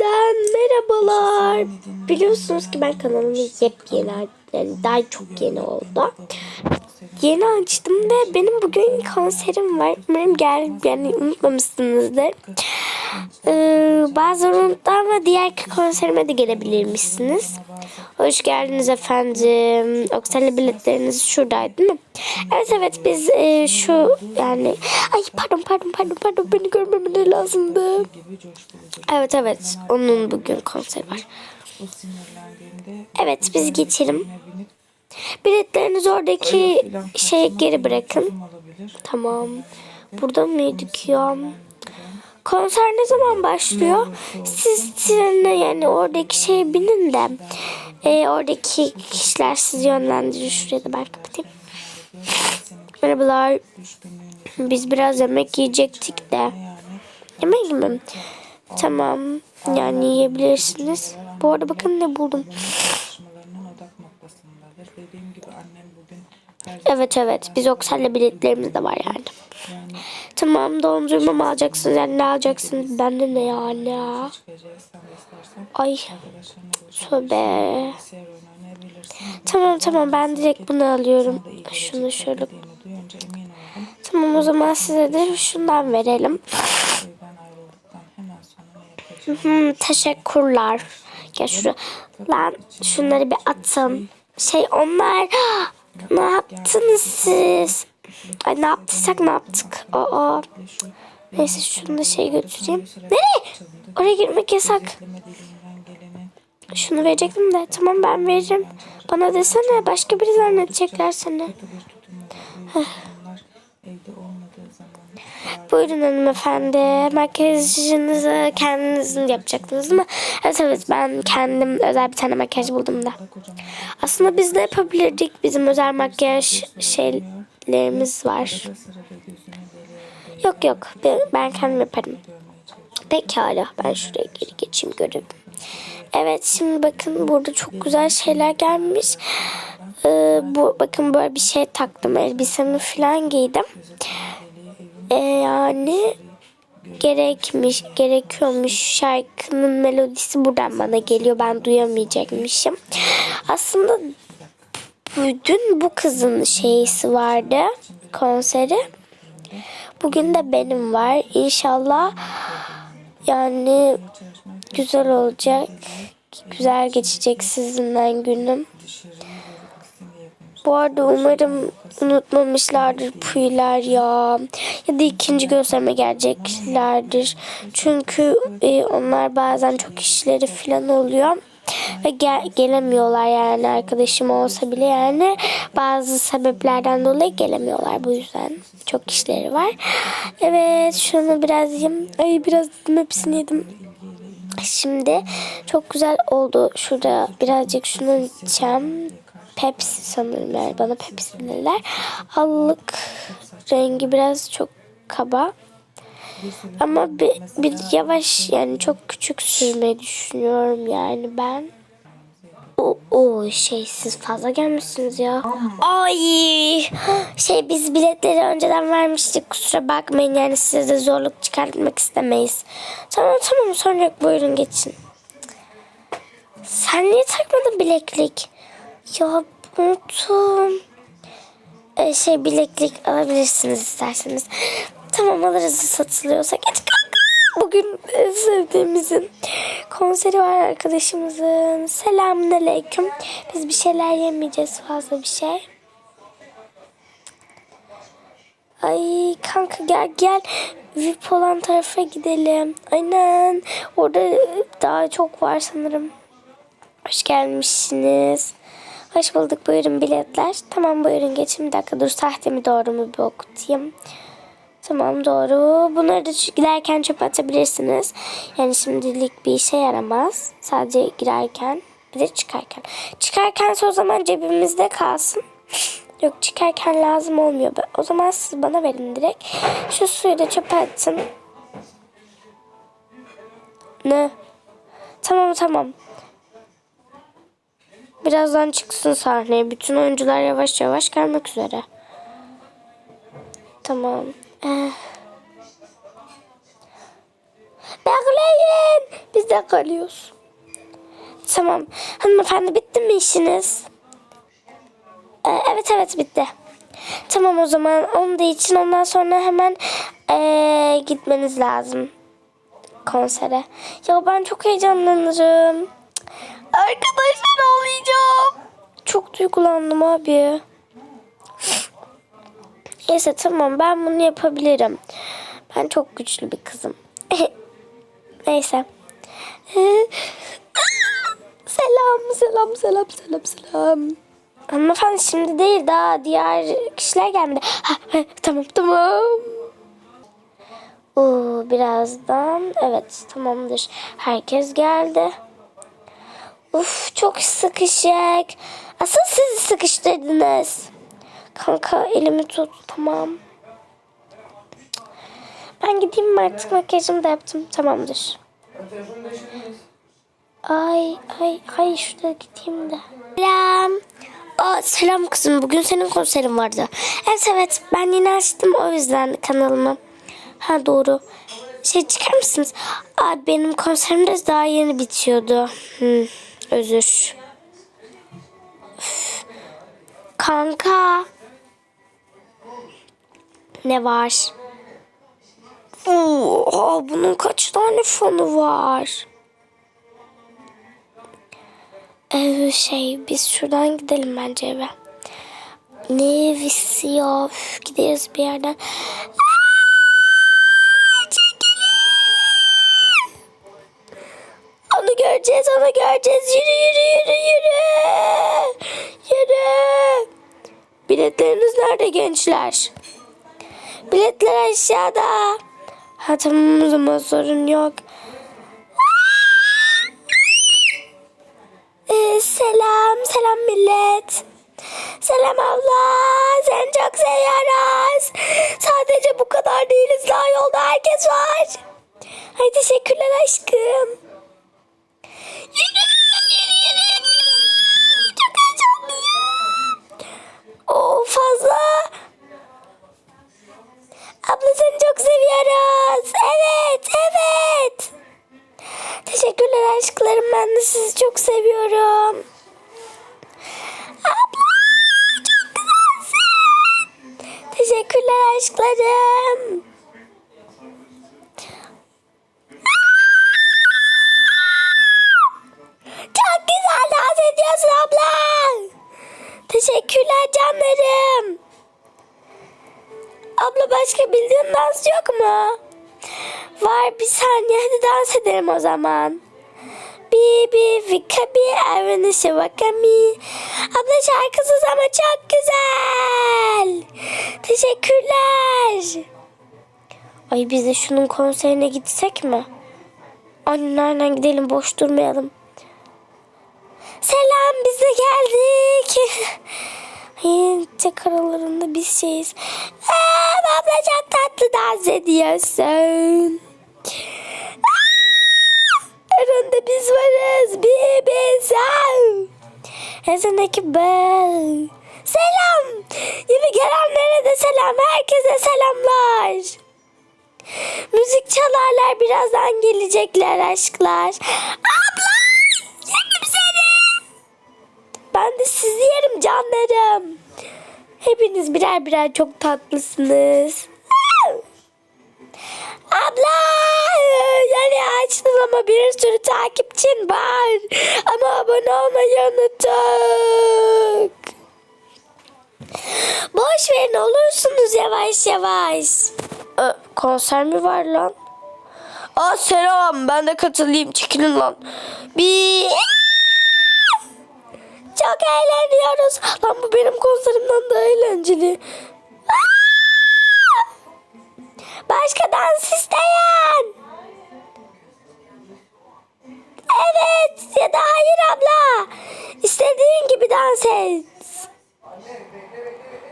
Yeniden merhabalar. Biliyorsunuz ki ben kanalımı yepyeni yani daha çok yeni oldu. Yeni açtım ve benim bugün konserim var. Umarım gel yani unutmamışsınızdır. Bazıları unuttu ama diğer konserime de gelebilirmişsiniz. Hoş geldiniz efendim. Oksana biletleriniz şuradaydı değil mi? Evet evet biz e, şu yani ay pardon pardon pardon pardon beni görmemeleri lazımdı. Evet evet onun bugün konseri var. Evet biz geçelim. Biletlerinizi oradaki şeye geri bırakın. Tamam. Burada mıydık ya? Konser ne zaman başlıyor? Siz trenine yani oradaki şeye binin de e, oradaki kişiler sizi yönlendirir. Şuraya da ben kapatayım. Merhabalar. Biz biraz yemek yiyecektik de. Yemek mi? Tamam. Yani yiyebilirsiniz. Bu arada bakın ne buldum. Evet evet. Biz Oksel'le biletlerimiz de var yani. Tamam dondurma mı alacaksınız? Yani ne alacaksınız? Bende ne yani ya? de Ay oynayabilirsin. Tamam tamam ben direkt bunu alıyorum. Şunu şöyle. Tamam o zaman size de şundan verelim. Ne yapacağım? Hmm, teşekkürler. Gel şuraya. Lan şunları bir atın. Şey onlar ne yaptınız siz? Ay ne yaptıysak ne yaptık? Aa. Neyse şunu da şey götüreyim. Nereye? Oraya girmek yasak. Şunu verecektim de tamam ben veririm. Bana desene başka biri zannedecekler seni. Buyurun hanımefendi. Makyajınızı kendiniz yapacaktınız mi? Evet evet ben kendim özel bir tane makyaj buldum da. Aslında biz de yapabilirdik. Bizim özel makyaj şeylerimiz var. Yok yok ben, kendim yaparım. Pekala ben şuraya geri geçeyim görün. Evet şimdi bakın burada çok güzel şeyler gelmiş. Ee, bu bakın böyle bir şey taktım elbisemi falan giydim. Ee, yani gerekmiş gerekiyormuş şarkının melodisi buradan bana geliyor ben duyamayacakmışım. Aslında dün bu kızın şeysi vardı konseri. Bugün de benim var. İnşallah yani güzel olacak. Güzel geçecek sizinle günüm. Bu arada umarım unutmamışlardır puylar ya. Ya da ikinci gösterime geleceklerdir. Çünkü e, onlar bazen çok işleri falan oluyor. Ve gel- gelemiyorlar yani arkadaşım olsa bile yani bazı sebeplerden dolayı gelemiyorlar bu yüzden çok işleri var. Evet şunu biraz yiyeyim. Ay biraz dedim hepsini yedim. Şimdi çok güzel oldu. Şurada birazcık şunu içeceğim. Pepsi sanırım yani bana Pepsi denirler. Allık rengi biraz çok kaba. Ama bir, bir yavaş yani çok küçük sürmeyi düşünüyorum yani ben. O, o şey siz fazla gelmişsiniz ya. Ay şey biz biletleri önceden vermiştik kusura bakmayın yani size de zorluk çıkartmak istemeyiz. Tamam tamam sonra yok buyurun geçin. Sen niye takmadın bileklik? Ya unuttum. Ee, şey bileklik alabilirsiniz isterseniz. Tamam alırız satılıyorsa. Geç kanka. Bugün en sevdiğimizin konseri var arkadaşımızın. Selamünaleyküm. Biz bir şeyler yemeyeceğiz fazla bir şey. Ay kanka gel gel. VIP olan tarafa gidelim. Aynen. Orada daha çok var sanırım. Hoş gelmişsiniz. Hoş bulduk. Buyurun biletler. Tamam buyurun geçin. Bir dakika dur sahte mi doğru mu bir okutayım. Tamam doğru. Bunları da giderken çöpe atabilirsiniz. Yani şimdilik bir işe yaramaz. Sadece girerken bir de çıkarken. Çıkarken o zaman cebimizde kalsın. Yok çıkarken lazım olmuyor. O zaman siz bana verin direkt. Şu suyu da çöpe atın. Ne? Tamam tamam. Birazdan çıksın sahneye. Bütün oyuncular yavaş yavaş gelmek üzere. Tamam. Eh. Bekleyin. Biz Bizde kalıyorsun. Tamam. Hanımefendi bitti mi işiniz? Ee, evet evet bitti. Tamam o zaman onu da için ondan sonra hemen ee, gitmeniz lazım konsere. Ya ben çok heyecanlanırım. Arkadaşlar olacağım. Çok duygulandım abi. Neyse tamam ben bunu yapabilirim. Ben çok güçlü bir kızım. Neyse. selam selam selam selam selam. Hanımefendi şimdi değil daha diğer kişiler gelmedi. Ha, tamam tamam. Oo, birazdan evet tamamdır. Herkes geldi. Uf çok sıkışık. Asıl siz sıkıştırdınız. Kanka elimi tut tamam. Ben gideyim mi artık makyajımı da yaptım. Tamamdır. Ay ay ay şurada gideyim de. Selam. Aa, selam kızım. Bugün senin konserin vardı. Evet evet ben yine açtım o yüzden kanalımı. Ha doğru. Şey çıkar mısınız? Aa, benim konserim de daha yeni bitiyordu. Hmm, özür. Üf. Kanka. Ne var? Oo, bunun kaç tane fonu var? Ee, şey biz şuradan gidelim bence eve. Ne evisi ya? Gideriz bir yerden. Çekilin. Onu göreceğiz, onu göreceğiz. Yürü, yürü, yürü, yürü. Yürü. Biletleriniz nerede gençler? Biletler aşağıda. Ha tamam o zaman sorun yok. Ee, selam, selam millet. Selam abla, seni çok seviyoruz. Sadece bu kadar değiliz, daha yolda herkes var. Ay teşekkürler aşkım. Teşekkürler canlarım. Abla başka bildiğin dans yok mu? Var bir saniye hadi dans edelim o zaman. Bibi vikabi evrenişe vakami. Abla şarkısız ama çok güzel. Teşekkürler. Ay biz de şunun konserine gitsek mi? Anne nereden gidelim boş durmayalım. Selam biz de geldik. Tek aralarında biz şeyiz. Aa, abla çok tatlı dans ediyorsun. Önünde biz varız. Bir biz. Ezendeki bel. Selam. Yeni gelenlere de selam. Herkese selamlar. Müzik çalarlar birazdan gelecekler aşklar. Abla! Yerim seni. Ben de sizi yerim canlarım. Hepiniz birer birer çok tatlısınız. Abla! Yani açtım ama bir sürü takipçin var. Ama abone olmayı unuttuk. Boş verin olursunuz yavaş yavaş. Ee, konser mi var lan? Aa selam ben de katılayım çekilin lan. Bir... Çok eğleniyoruz. Lan bu benim konserimden daha eğlenceli. Başka dans isteyen. Evet ya da hayır abla. İstediğin gibi dans et.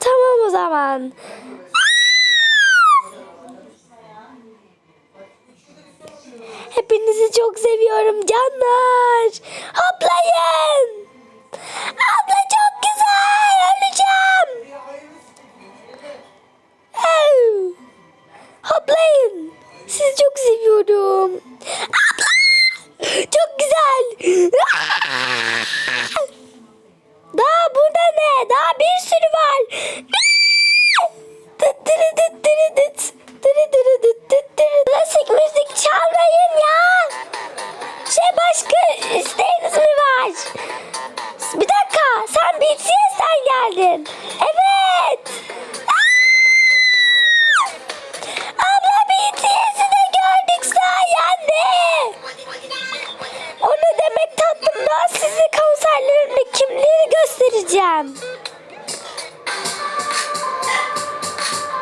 Tamam o zaman. Hepinizi çok seviyorum canlar. Hoplayın. Atlayın. Sizi çok seviyorum. Abla! Çok güzel.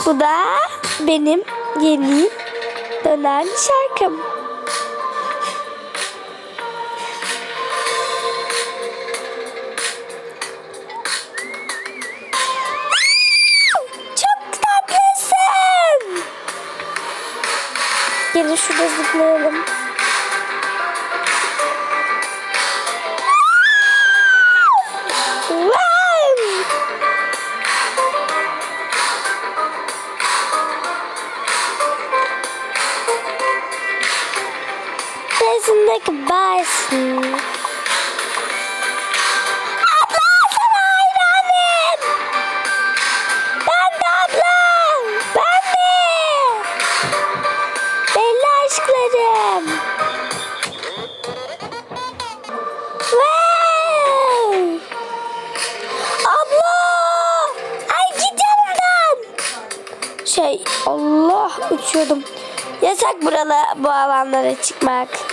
Bu da benim yeni dönen şarkım. Çok tatlısın. Gelin şurada zıplayalım. Bezindeki baysın. Abla hayranım. Ben de ablam. Ben de. Belli aşklarım. Wow. Abla. Ay git yanımdan. Şey Allah uçuyordum. Yasak buralı bu alanlara çıkmak.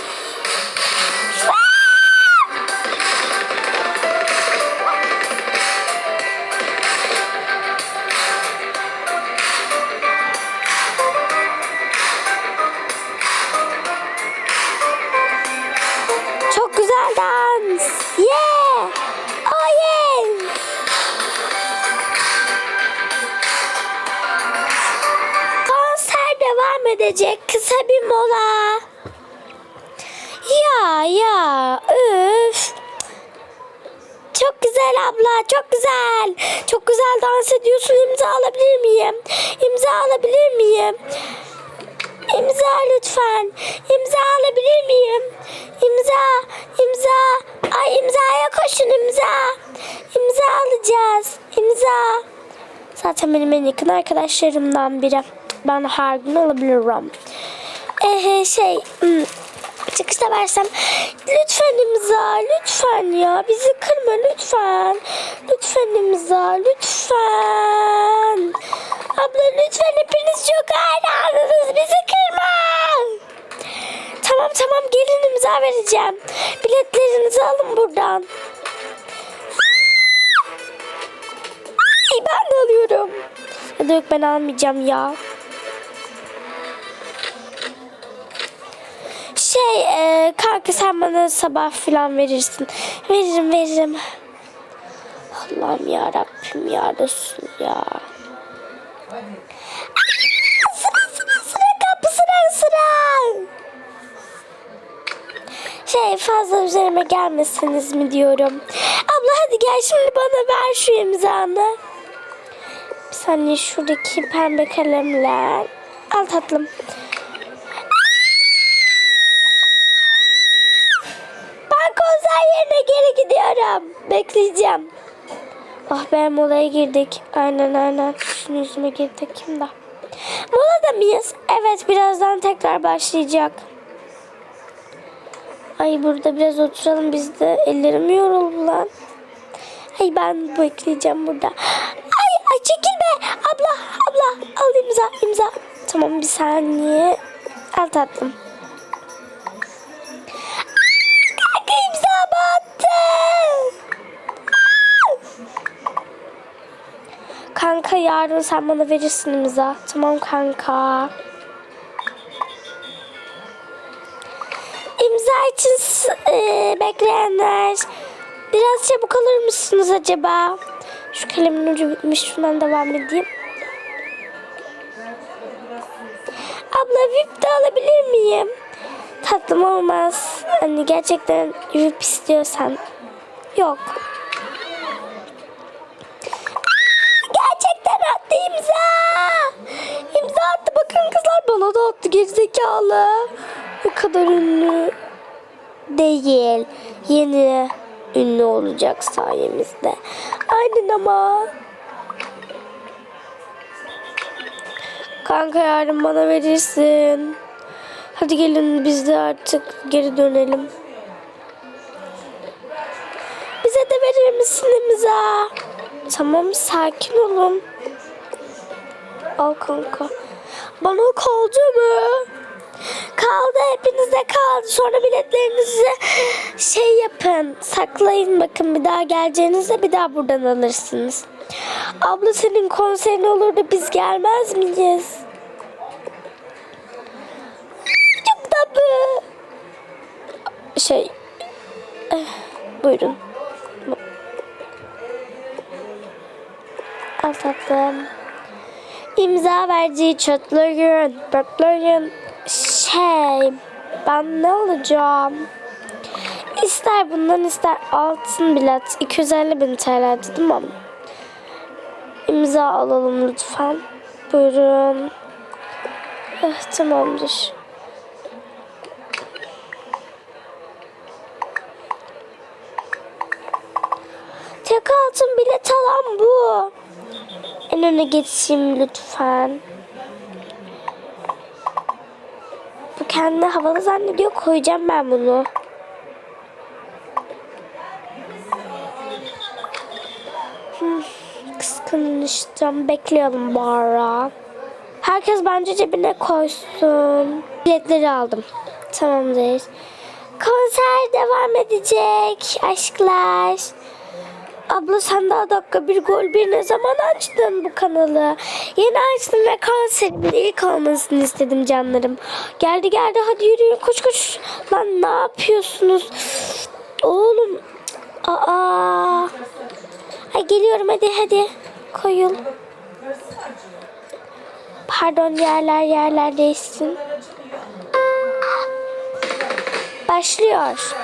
Devam edecek. Kısa bir mola. Ya ya öf. Çok güzel abla çok güzel. Çok güzel dans ediyorsun. İmza alabilir miyim? İmza alabilir miyim? İmza lütfen. İmza alabilir miyim? İmza, imza. Ay imzaya koşun imza. İmza alacağız. İmza. Zaten benim en yakın arkadaşlarımdan biri. Ben her gün alabilirim. Ee, şey, hmm, çıkışta versem. Lütfen imza, lütfen ya. Bizi kırma lütfen. Lütfen imza, lütfen. Abla lütfen hepiniz çok hayranınız. Bizi kırma. Tamam tamam gelin imza vereceğim. Biletlerinizi alın buradan. Ay ben de alıyorum. Ya da yok ben almayacağım ya. Şey e, kanka sen bana sabah falan verirsin. Veririm veririm. Allah'ım ya Rabbim ya Resul ya. Aa, Sıra sıra sıra kapı sıra sıra. Şey fazla üzerime gelmesiniz mi diyorum. Abla hadi gel şimdi bana ver şu imzanı. Bir saniye şuradaki pembe kalemler. Al tatlım. Bekleyeceğim. Ah be molaya girdik. Aynen aynen. Şimdi yüzüme girdik kim de. Molada mıyız? Evet birazdan tekrar başlayacak. Ay burada biraz oturalım biz de. Ellerim yoruldu lan. Ay ben bekleyeceğim burada. Ay, ay çekil be. Abla abla al imza imza. Tamam bir saniye. Al tatlım. Kanka yarın sen bana verirsin imza. Tamam kanka. İmza için e, bekleyenler. Biraz çabuk alır mısınız acaba? Şu kalemin ucu bitmiş. Şundan devam edeyim. Abla VIP de alabilir miyim? Tatlım olmaz. Hani gerçekten VIP istiyorsan. Yok. Gerçekten attı imza. İmza attı bakın kızlar bana da attı gerizekalı. O kadar ünlü değil. Yeni ünlü olacak sayemizde. Aynen ama. Kanka yarın bana verirsin. Hadi gelin biz de artık geri dönelim. verir misin imza? Tamam sakin olun. Al kanka. Bana kaldı mı? Kaldı hepinize kaldı. Sonra biletlerinizi şey yapın. Saklayın bakın bir daha geleceğinizde bir daha buradan alırsınız. Abla senin konserin olur da biz gelmez miyiz? Çok tatlı. Şey. eh, buyurun. Al tatlım. İmza verdiği çatlayın, patlayın. Şey, ben ne alacağım? İster bundan ister altın bilet. 250 bin TL dedim ama. İmza alalım lütfen. Buyurun. Eh, tamamdır. Tek altın bilet alan bu. En öne geçeyim lütfen. Bu kendini havalı zannediyor. Koyacağım ben bunu. Hmm. Bekleyelim bari. Herkes bence cebine koysun. Biletleri aldım. Tamamdır. Konser devam edecek aşklar. Abla sen daha dakika bir gol bir ne zaman açtın bu kanalı? Yeni açtım ve konserimin ilk olmasını istedim canlarım. Geldi geldi hadi yürüyün koş koş. Lan ne yapıyorsunuz? Oğlum. Aa. Ay geliyorum hadi hadi. Koyul. Pardon yerler yerler değişsin. Başlıyor.